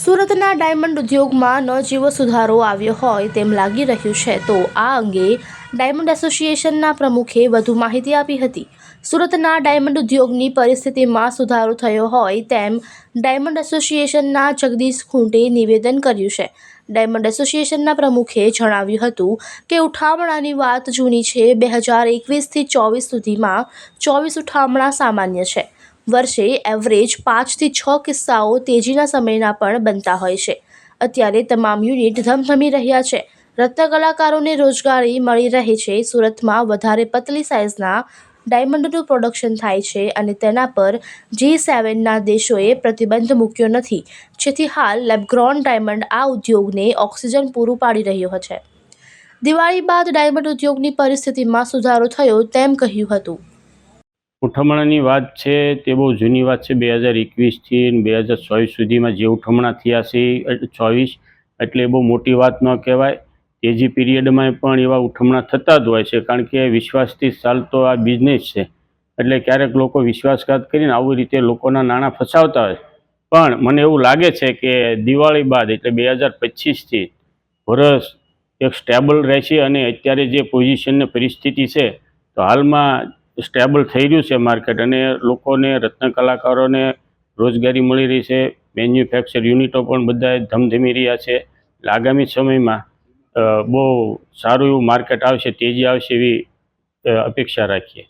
સુરતના ડાયમંડ ઉદ્યોગમાં ન જેવો સુધારો આવ્યો હોય તેમ લાગી રહ્યું છે, તો આ અંગે ડાયમંડ એસોસિએશનના પ્રમુખે વધુ માહિતી આપી હતી. સુરતના ડાયમંડ ઉદ્યોગની પરિસ્થિતિમાં સુધારો થયો હોય તેમ ડાયમંડ એસોસિએશનના જગદીશ ખૂંટે નિવેદન કર્યું છે. ડાયમંડ એસોસિએશનના પ્રમુખે જણાવ્યું હતું કે ઉઠામણાની વાત જૂની છે. બે હજાર એકવીસથી ચોવીસ સુધીમાં ચોવીસ ઉઠામણા સામાન્ય છે. વર્ષે એવરેજ પાંચથી છ કિસ્સાઓ તેજીના સમયના પણ બનતા હોય છે. અત્યારે તમામ યુનિટ ધમધમી રહ્યા છે. રત્ન કલાકારોને રોજગારી મળી રહે છે. સુરતમાં વધારે પતલી સાઇઝના ડાયમંડનું પ્રોડક્શન થાય છે અને તેના પર જી સેવનના દેશોએ પ્રતિબંધ મૂક્યો નથી. જેથી હાલ લેબગ્રોન ડાયમંડ આ ઉદ્યોગને ઓક્સિજન પૂરું પાડી રહ્યો છે. દિવાળી બાદ ડાયમંડ ઉદ્યોગની પરિસ્થિતિમાં સુધારો થયો તેમ કહ્યું હતું. ઉઠમણાની વાત છે તે બહુ જૂની વાત છે. બે હજાર એકવીસથી બે હજાર ચોવીસ સુધીમાં જે ઉઠમણા થયા છે એ ચોવીસ, એટલે એ બહુ મોટી વાત ન કહેવાય. તેજી પીરિયડમાં પણ એવા ઉઠમણા થતા જ હોય છે, કારણ કે વિશ્વાસથી ચાલતો આ બિઝનેસ છે. એટલે ક્યારેક લોકો વિશ્વાસઘાત કરીને આવી રીતે લોકોના નાણાં ફસાવતા હોય. પણ મને એવું લાગે છે કે દિવાળી બાદ, એટલે બે હજાર પચીસથી, વરસ એક સ્ટેબલ રહેશે અને અત્યારે જે પોઝિશનની પરિસ્થિતિ છે, તો હાલમાં સ્ટેબલ થઈ રહ્યું છે માર્કેટ અને લોકોને, રત્ન કલાકારોને રોજગારી મળી રહી છે. મેન્યુફેક્ચર યુનિટો પણ બધા ધમધમી રહ્યા છે. આગામી સમયમાં બહુ સારું એવું માર્કેટ આવશે, તેજી આવશે એવી અપેક્ષા રાખીએ.